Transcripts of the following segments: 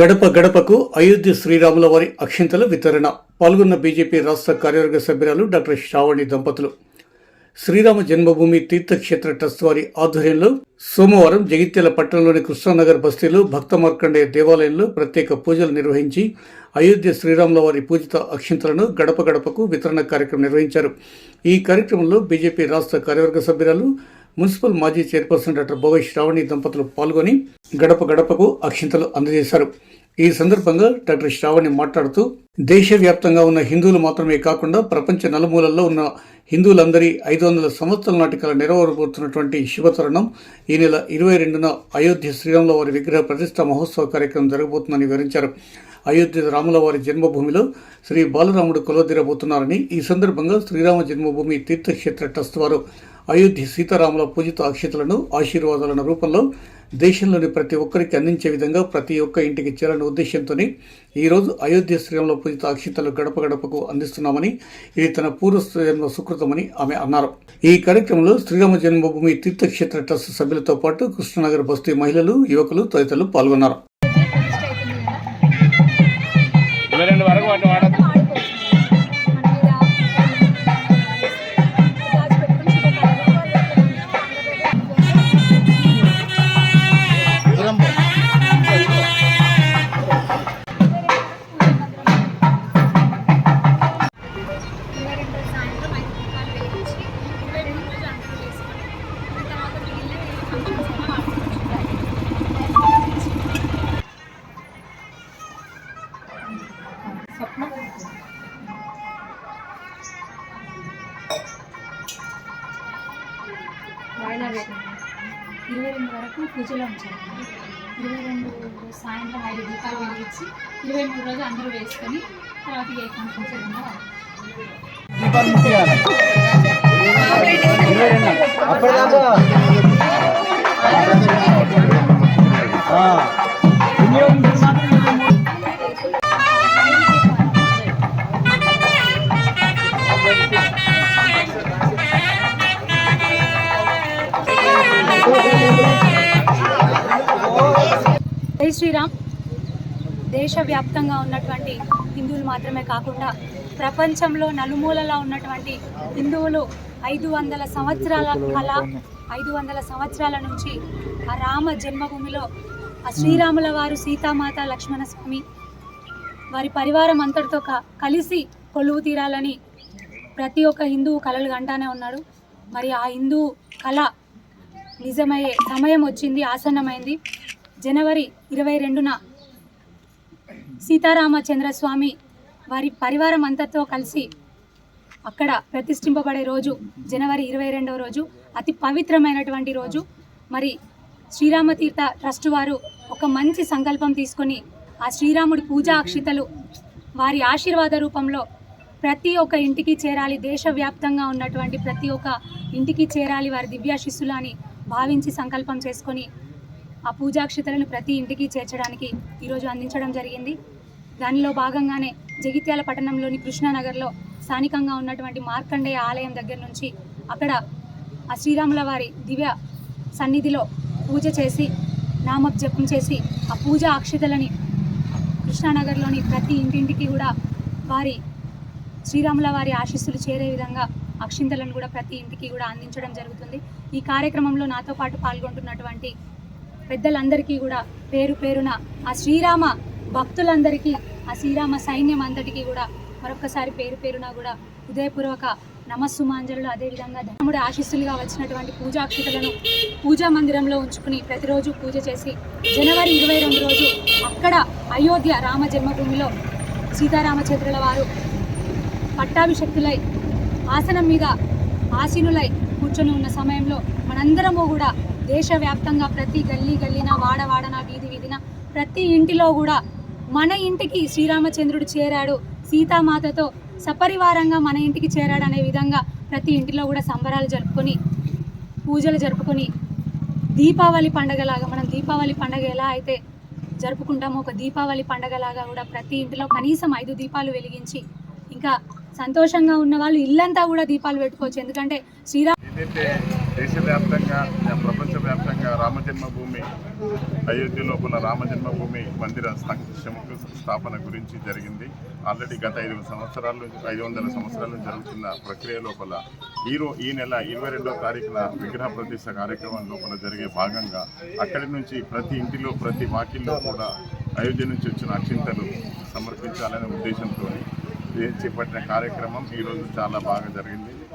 గడప గడపకు అయోధ్య శ్రీరాముల వారి అక్షింతల వితరణ. పాల్గొన్న బీజేపీ రాష్ట్ర కార్యవర్గ సభ్యురాలు డాక్టర్ శ్రావణి దంపతులు. శ్రీరామ జన్మభూమి తీర్థక్షేత్ర ట్రస్ట్ వారి ఆధ్వర్యంలో సోమవారం జగిత్యాల పట్టణంలోని కృష్ణానగర్ బస్తీలో భక్త మార్కండేయ దేవాలయంలో ప్రత్యేక పూజలు నిర్వహించి అయోధ్య శ్రీరాముల వారి పూజిత అక్షింతలను గడప గడపకు వితరణ కార్యక్రమం నిర్వహించారు. ఈ కార్యక్రమంలో బీజేపీ రాష్ట్ర కార్యవర్గ సభ్యురాలు మున్సిపల్ మాజీ చైర్పర్సన్ డాక్టర్ భోగేష్ శ్రావణి దంపతులు పాల్గొని గడప గడపకు అక్షింతలు అందజేశారు. ఈ సందర్భంగా డాక్టర్ శ్రావణి మాట్లాడుతూ దేశవ్యాప్తంగా ఉన్న హిందువులు మాత్రమే కాకుండా ప్రపంచ నలుమూలల్లో ఉన్న హిందువులందరి ఐదు వందల సంవత్సరాల నాటి కల నెరవేరబోతున్నటువంటి శుభతరుణం ఈ నెల ఇరవై రెండున అయోధ్య శ్రీరాముల వారి విగ్రహ ప్రతిష్ట మహోత్సవ కార్యక్రమం జరగబోతుందని వివరించారు. అయోధ్య రాముల వారి జన్మభూమిలో శ్రీ బాలరాముడు కొలదీరబోతున్నారని ఈ సందర్భంగా శ్రీరామ జన్మభూమి తీర్థక్షేత్ర ట్రస్ట్ వారు అయోధ్య సీతారాముల పూజిత అక్షతలను ఆశీర్వాదాలను రూపంలో దేశంలోని ప్రతి ఒక్కరికి అందించే విధంగా ప్రతి ఒక్క ఇంటికి చేరని ఉద్దేశంతోనే ఈరోజు అయోధ్య శ్రీరాముల పూజిత అక్షతలు గడప గడపకు అందిస్తున్నామని ఇది తన పూర్వ జన్మ సుకృతమని ఆమె అన్నారు. ఈ కార్యక్రమంలో శ్రీరామ జన్మభూమి తీర్థక్షేత్ర ట్రస్ట్ సభ్యులతో పాటు కృష్ణనగర్ బస్తీ మహిళలు యువకులు తదితరులు పాల్గొన్నారు. వాయిదా పెట్టండి ఇరవై రెండు వరకు పూజలో ఉంచాలి ఇరవై రెండు సాయంత్రం ఐదు దీపాలు వెలిగించి ఇరవై మూడు రోజు అందరూ వేసుకొని తర్వాత ఏ ఫంక్షన్స్ ఏదైనా జై శ్రీరామ్. దేశవ్యాప్తంగా ఉన్నటువంటి హిందువులు మాత్రమే కాకుండా ప్రపంచంలో నలుమూలలా ఉన్నటువంటి హిందువులు ఐదు వందల సంవత్సరాల కళ ఐదు వందల సంవత్సరాల నుంచి ఆ రామ జన్మభూమిలో ఆ శ్రీరాముల వారు సీతామాత లక్ష్మణ స్వామి వారి పరివారం అంతటితో క- కలిసి కొలువు తీరాలని ప్రతి ఒక్క హిందువు కళలు కంటానే ఉన్నాడు. మరి ఆ హిందూ కళ నిజమయ్యే సమయం వచ్చింది ఆసన్నమైంది. జనవరి ఇరవై రెండున సీతారామచంద్రస్వామి వారి పరివారం అంతతో కలిసి అక్కడ ప్రతిష్ఠింపబడే రోజు జనవరి ఇరవై రెండవ రోజు అతి పవిత్రమైనటువంటి రోజు. మరి శ్రీరామతీర్థ ట్రస్ట్ వారు ఒక మంచి సంకల్పం తీసుకొని ఆ శ్రీరాముడి పూజా అక్షితలు వారి ఆశీర్వాద రూపంలో ప్రతి ఒక్క ఇంటికి చేరాలి దేశవ్యాప్తంగా ఉన్నటువంటి ప్రతి ఒక్క ఇంటికి చేరాలి వారి దివ్యాశిస్సులు అని భావించి సంకల్పం చేసుకొని ఆ పూజాక్షితలను ప్రతి ఇంటికి చేర్చడానికి ఈరోజు అందించడం జరిగింది. దానిలో భాగంగానే జగిత్యాల పట్టణంలోని కృష్ణానగర్లో స్థానికంగా ఉన్నటువంటి మార్కండేయ ఆలయం దగ్గర నుంచి అక్కడ ఆ శ్రీరాముల వారి దివ్య సన్నిధిలో పూజ చేసి నామం జపం చేసి ఆ పూజ అక్షితలని కృష్ణానగర్లోని ప్రతి ఇంటింటికి కూడా వారి శ్రీరాముల వారి ఆశీస్సులు చేరే విధంగా అక్షింతలను కూడా ప్రతి ఇంటికి కూడా అందించడం జరుగుతుంది. ఈ కార్యక్రమంలో నాతో పాటు పాల్గొంటున్నటువంటి పెద్దలందరికీ కూడా పేరు పేరున ఆ శ్రీరామ భక్తులందరికీ ఆ శ్రీరామ సైన్యం అంతటికీ కూడా మరొకసారి పేరు పేరున కూడా హృదయపూర్వక నమస్సుమాంజలు. అదేవిధంగా ధనముడి ఆశీస్సులుగా వచ్చినటువంటి పూజాక్షితలను పూజా మందిరంలో ఉంచుకుని ప్రతిరోజు పూజ చేసి జనవరి ఇరవై రెండు రోజు అక్కడ అయోధ్య రామ జన్మభూమిలో సీతారామచంద్రుల వారు పట్టాభిషక్తులై ఆసనం మీద ఆసీనులై కూర్చొని ఉన్న సమయంలో మనందరము కూడా దేశవ్యాప్తంగా ప్రతి గల్లీ గల్లీన వాడవాడన వీధి వీధిన ప్రతి ఇంటిలో కూడా మన ఇంటికి శ్రీరామచంద్రుడు చేరాడు. సీతామాతతో సపరివారంగా మన ఇంటికి చేరాడు అనే విధంగా ప్రతి ఇంటిలో కూడా సంబరాలు జరుపుకొని పూజలు జరుపుకొని దీపావళి పండగలాగా మనం దీపావళి పండగ ఎలా అయితే జరుపుకుంటామో ఒక దీపావళి పండగలాగా కూడా ప్రతి ఇంటిలో కనీసం ఐదు దీపాలు వెలిగించి ఇంకా సంతోషంగా ఉన్న వాళ్ళు ఇల్లంతా కూడా దీపాలు పెట్టుకోవచ్చు. ఎందుకంటే శ్రీరామ్ దేశవ్యాప్తంగా ప్రపంచవ్యాప్తంగా రామజన్మభూమి అయోధ్యలో అయోధ్య లోపల మందిర శంకు స్థాపన గురించి జరిగింది. ఆల్రెడీ గత ఐదు సంవత్సరాల నుంచి ఐదు వందల సంవత్సరాల నుంచి జరుగుతున్న ప్రక్రియ లోపల ఈరో ఈ నెల ఇరవై రెండవ తారీఖున విగ్రహ ప్రతిష్ట కార్యక్రమం లోపల జరిగే భాగంగా అక్కడి నుంచి ప్రతి ఇంటిలో ప్రతి వాకిల్లో కూడా అయోధ్య నుంచి వచ్చిన అక్షింతలు సమర్పించాలనే ఉద్దేశంతో చేపట్టిన కార్యక్రమం ఈరోజు చాలా బాగా జరిగింది.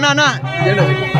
no, no, no.